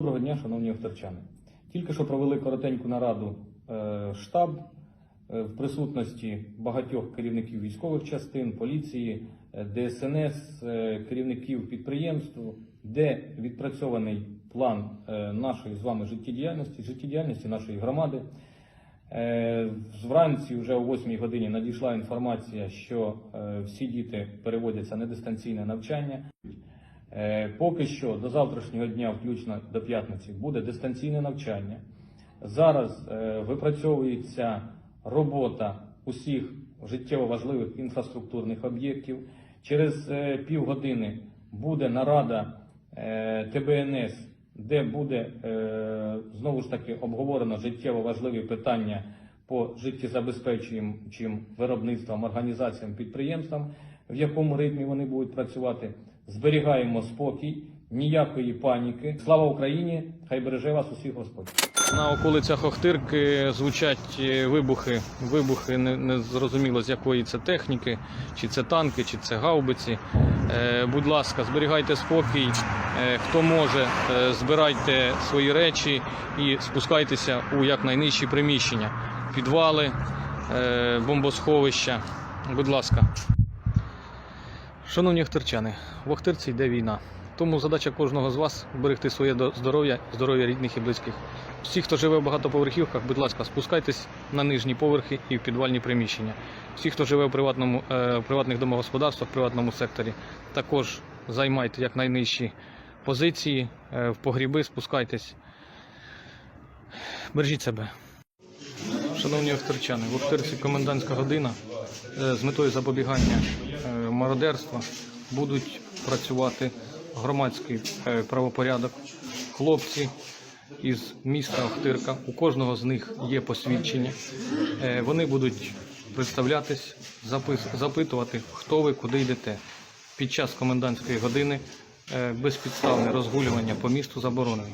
Доброго дня, шановні авторчани. Тільки що провели коротеньку нараду е, штаб е, в присутності багатьох керівників військових частин, поліції, е, ДСНС, керівників підприємств, де відпрацьований план нашої з вами життєдіяльності, життєдіяльності нашої громади. Вранці вже о 8 годині надійшла інформація, що всі діти переводяться на дистанційне навчання. Е, Поки що до завтрашнього дня, включно до п'ятниці, буде дистанційне навчання. Зараз е, випрацьовується робота усіх життєво важливих інфраструктурних об'єктів. Через е, півгодини буде нарада ТБНС, де буде знову ж таки обговорено життєво важливі питання по життєзабезпечуючим виробництвам, організаціям, підприємствам, в якому ритмі вони будуть працювати. Зберігаємо спокій, ніякої паніки. Слава Україні! Хай береже вас усіх Господь. На околицях Охтирки звучать е, вибухи. Вибухи не, не зрозуміло з якої це техніки, чи це танки, чи це гаубиці. Е, будь ласка, зберігайте спокій. Е, хто може, е, збирайте свої речі і спускайтеся у якнайнижчі приміщення, підвали, е, бомбосховища. Будь ласка. Шановні охтирчани, в Охтирці йде війна. Тому задача кожного з вас берегти своє здоров'я, здоров'я рідних і близьких. Всі, хто живе в багатоповерхівках, будь ласка, спускайтесь на нижні поверхи і в підвальні приміщення. Всі, хто живе в приватному, е, приватних домогосподарствах, в приватному секторі, також займайте якнайнижчі позиції, е, в погріби спускайтесь. Бережіть себе. Шановні охтирчани, в Охтирці комендантська година Е, з метою запобігання е, мародерства будуть працювати громадський е, правопорядок. Хлопці із міста Охтирка, у кожного з них є посвідчення. Е, Вони будуть представлятись, запитувати, хто ви, куди йдете. Під час комендантської години е, безпідставне розгулювання по місту заборонено.